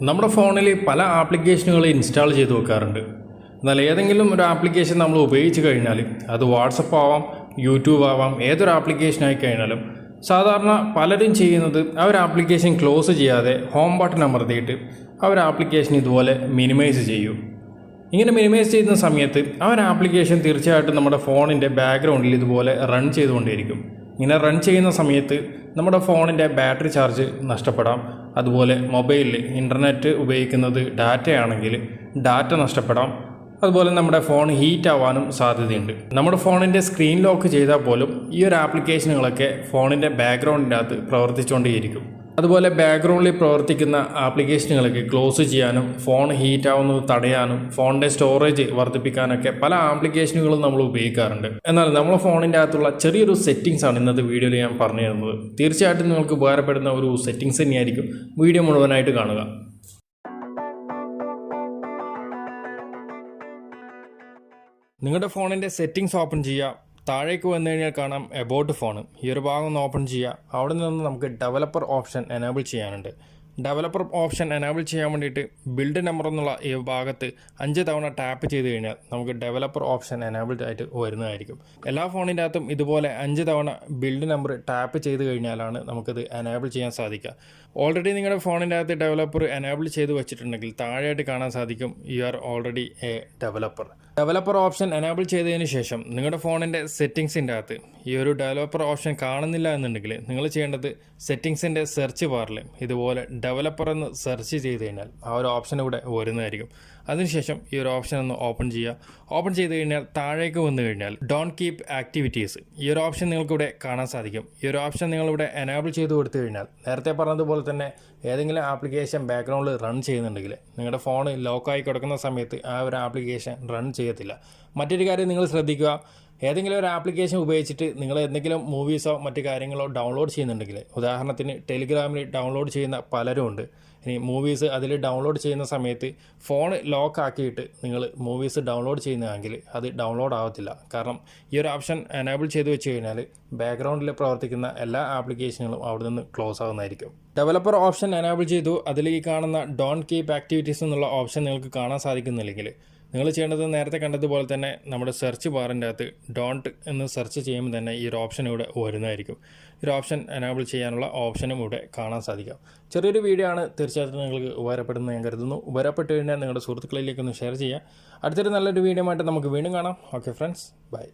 നമ്മുടെ ഫോണിൽ പല ആപ്ലിക്കേഷനുകൾ ഇൻസ്റ്റാൾ ചെയ്ത് വെക്കാറുണ്ട്. എന്നാൽ ഏതെങ്കിലും ഒരു ആപ്ലിക്കേഷൻ നമ്മൾ ഉപയോഗിച്ച് കഴിഞ്ഞാൽ അത് വാട്സപ്പ് ആവാം യൂട്യൂബ് ആവാം ഏതൊരു ആപ്ലിക്കേഷനായി കഴിഞ്ഞാലും സാധാരണ പലരും ചെയ്യുന്നത് ആ ഒരു ആപ്ലിക്കേഷൻ ക്ലോസ് ചെയ്യാതെ ഹോം ബട്ടൺ അമർത്തിയിട്ട് ആ ഒരു ആപ്ലിക്കേഷൻ ഇതുപോലെ മിനിമൈസ് ചെയ്യും. ഇങ്ങനെ മിനിമൈസ് ചെയ്യുന്ന സമയത്ത് ആ ഒരു ആപ്ലിക്കേഷൻ തീർച്ചയായിട്ടും നമ്മുടെ ഫോണിന്റെ ബാക്ക്ഗ്രൗണ്ടിൽ ഇതുപോലെ റൺ ചെയ്തുകൊണ്ടേയിരിക്കും. ഇങ്ങനെ റൺ ചെയ്യുന്ന സമയത്ത് നമ്മുടെ ഫോണിന്റെ ബാറ്ററി ചാർജ് നഷ്ടപ്പെടാം. അതുപോലെ മൊബൈലിൽ ഇന്റർനെറ്റ് ഉപയോഗിക്കുന്നത് ഡാറ്റയാണെങ്കിൽ ഡാറ്റ നഷ്ടപ്പെടാം. അതുപോലെ നമ്മുടെ ഫോൺ ഹീറ്റ് ആവാനും സാധ്യതയുണ്ട്. നമ്മുടെ ഫോണിന്റെ സ്ക്രീൻ ലോക്ക് ചെയ്താൽ പോലും ഈ ഒരു ആപ്ലിക്കേഷനുകളൊക്കെ ഫോണിന്റെ ബാക്ക്ഗ്രൗണ്ടിന്റെ അകത്ത് പ്രവർത്തിച്ചുകൊണ്ടേയിരിക്കും. അതുപോലെ ബാക്ക്ഗ്രൗണ്ടിൽ പ്രവർത്തിക്കുന്ന ആപ്ലിക്കേഷനുകളൊക്കെ ക്ലോസ് ചെയ്യാനും ഫോൺ ഹീറ്റ് ആവുന്നത് തടയാനും ഫോണിന്റെ സ്റ്റോറേജ് വർദ്ധിപ്പിക്കാനൊക്കെ പല ആപ്ലിക്കേഷനുകളും നമ്മൾ ഉപയോഗിക്കാറുണ്ട്. എന്നാൽ നമ്മളെ ഫോണിന്റെ അകത്തുള്ള ചെറിയൊരു സെറ്റിങ്സ് ആണ് ഇന്നത്തെ വീഡിയോയിൽ ഞാൻ പറഞ്ഞു തരുന്നത്. തീർച്ചയായിട്ടും നിങ്ങൾക്ക് ഉപകാരപ്പെടുന്ന ഒരു സെറ്റിങ്സ് തന്നെയായിരിക്കും വീഡിയോ മുഴുവനായിട്ട് കാണുക. നിങ്ങളുടെ ഫോണിന്റെ സെറ്റിങ്സ് ഓപ്പൺ ചെയ്യുക. താഴേക്ക് വന്നു കഴിഞ്ഞാൽ കാണാം എബോട്ട് ഫോൺ ഈ ഒരു ഭാഗം ഒന്ന് ഓപ്പൺ ചെയ്യുക. അവിടെ നിന്ന് നമുക്ക് ഡെവലപ്പർ ഓപ്ഷൻ എനേബിൾ ചെയ്യാനുണ്ട്. ഡെവലപ്പർ ഓപ്ഷൻ എനേബിൾ ചെയ്യാൻ വേണ്ടിയിട്ട് ബിൽഡ് നമ്പർ എന്നുള്ള ഈ ഭാഗത്ത് അഞ്ച് തവണ ടാപ്പ് ചെയ്ത് കഴിഞ്ഞാൽ നമുക്ക് ഡെവലപ്പർ ഓപ്ഷൻ എനേബിൾഡ് ആയിട്ട് വരുന്നതായിരിക്കും. എല്ലാ ഫോണിന്റെ അകത്തും ഇതുപോലെ അഞ്ച് തവണ ബിൽഡ് നമ്പർ ടാപ്പ് ചെയ്ത് കഴിഞ്ഞാലാണ് നമുക്കത് എനേബിൾ ചെയ്യാൻ സാധിക്കുക. ഓൾറെഡി നിങ്ങളുടെ ഫോണിന്റെ അകത്ത് ഡെവലപ്പർ എനേബിൾ ചെയ്ത് വെച്ചിട്ടുണ്ടെങ്കിൽ താഴെയായിട്ട് കാണാൻ സാധിക്കും. You are already a developer developer option enable ചെയ്തതിന് ശേഷം നിങ്ങളുടെ ഫോണിന്റെ സെറ്റിങ്സിന്റെ അകത്ത് ഈ ഒരു ഡെവലപ്പർ ഓപ്ഷൻ കാണുന്നില്ല എന്നുണ്ടെങ്കിൽ നിങ്ങൾ ചെയ്യേണ്ടത് സെറ്റിങ്സിന്റെ സെർച്ച് ബാറിൽ ഇതുപോലെ ഡെവലപ്പർ എന്ന് സെർച്ച് ചെയ്ത് കഴിഞ്ഞാൽ ആ ഒരു ഓപ്ഷൻ ഇവിടെ വരുന്നതായിരിക്കും. അതിനുശേഷം ഈ ഒരു ഓപ്ഷൻ ഒന്ന് ഓപ്പൺ ചെയ്യുക. ഓപ്പൺ ചെയ്ത് കഴിഞ്ഞാൽ താഴേക്ക് വന്നു കഴിഞ്ഞാൽ ഡോൺ കീപ്പ് ആക്ടിവിറ്റീസ് ഈ ഒരു ഓപ്ഷൻ നിങ്ങൾക്കിവിടെ കാണാൻ സാധിക്കും. ഈ ഒരു ഓപ്ഷൻ നിങ്ങളിവിടെ എനേബിൾ ചെയ്ത് കൊടുത്തു കഴിഞ്ഞാൽ നേരത്തെ പറഞ്ഞതുപോലെ തന്നെ ഏതെങ്കിലും ആപ്ലിക്കേഷൻ ബാക്ക്ഗ്രൗണ്ടിൽ റൺ ചെയ്യുന്നുണ്ടെങ്കിൽ നിങ്ങളുടെ ഫോൺ ലോക്കായി കിടക്കുന്ന സമയത്ത് ആ ഒരു ആപ്ലിക്കേഷൻ റൺ ചെയ്യത്തില്ല. മറ്റൊരു കാര്യം നിങ്ങൾ ശ്രദ്ധിക്കുക ഏതെങ്കിലും ഒരു ആപ്ലിക്കേഷൻ ഉപയോഗിച്ചിട്ട് നിങ്ങൾ എന്തെങ്കിലും മൂവീസോ മറ്റു കാര്യങ്ങളോ ഡൗൺലോഡ് ചെയ്യുന്നുണ്ടെങ്കിൽ ഉദാഹരണത്തിന് ടെലിഗ്രാമിൽ ഡൗൺലോഡ് ചെയ്യുന്ന പലരും ഉണ്ട്. ഇനി മൂവീസ് അതിൽ ഡൗൺലോഡ് ചെയ്യുന്ന സമയത്ത് ഫോൺ ലോക്ക് ആക്കിയിട്ട് നിങ്ങൾ മൂവീസ് ഡൗൺലോഡ് ചെയ്യുന്നതെങ്കിൽ അത് ഡൗൺലോഡ് ആവത്തില്ല. കാരണം ഈ ഒരു ഓപ്ഷൻ എനേബിൾ ചെയ്ത് വെച്ച് കഴിഞ്ഞാൽ ബാക്ക്ഗ്രൗണ്ടിൽ പ്രവർത്തിക്കുന്ന എല്ലാ ആപ്ലിക്കേഷനുകളും അവിടെ നിന്ന് ക്ലോസ് ആവുന്നതായിരിക്കും. ഡെവലപ്പർ ഓപ്ഷൻ എനേബിൾ ചെയ്തു. അതിൽ ഈ കാണുന്ന ഡോൺ കീപ്പ് ആക്ടിവിറ്റീസ് എന്നുള്ള ഓപ്ഷൻ നിങ്ങൾക്ക് കാണാൻ സാധിക്കുന്നില്ലെങ്കിൽ നിങ്ങൾ ചെയ്യേണ്ടത് നേരത്തെ കണ്ടതുപോലെ തന്നെ നമ്മുടെ സെർച്ച് ബാറിന്റെ അകത്ത് ഡോണ്ട് എന്ന് സെർച്ച് ചെയ്യുമ്പോൾ തന്നെ ഈ ഒരു ഓപ്ഷൻ ഇവിടെ വരുന്നതായിരിക്കും. ഒരു ഓപ്ഷൻ എനാബിൾ ചെയ്യാനുള്ള ഓപ്ഷനും ഇവിടെ കാണാൻ സാധിക്കും. ചെറിയൊരു വീഡിയോ ആണ് തീർച്ചയായിട്ടും നിങ്ങൾക്ക് ഉപകാരപ്പെടുന്നത് ഞാൻ കരുതുന്നു. ഉപകാരപ്പെട്ട് കഴിഞ്ഞാൽ നിങ്ങളുടെ സുഹൃത്തുക്കളിലേക്ക് ഒന്ന് ഷെയർ ചെയ്യുക. അടുത്തൊരു നല്ലൊരു വീഡിയോ ആയിട്ട് നമുക്ക് വീണ്ടും കാണാം. Okay friends bye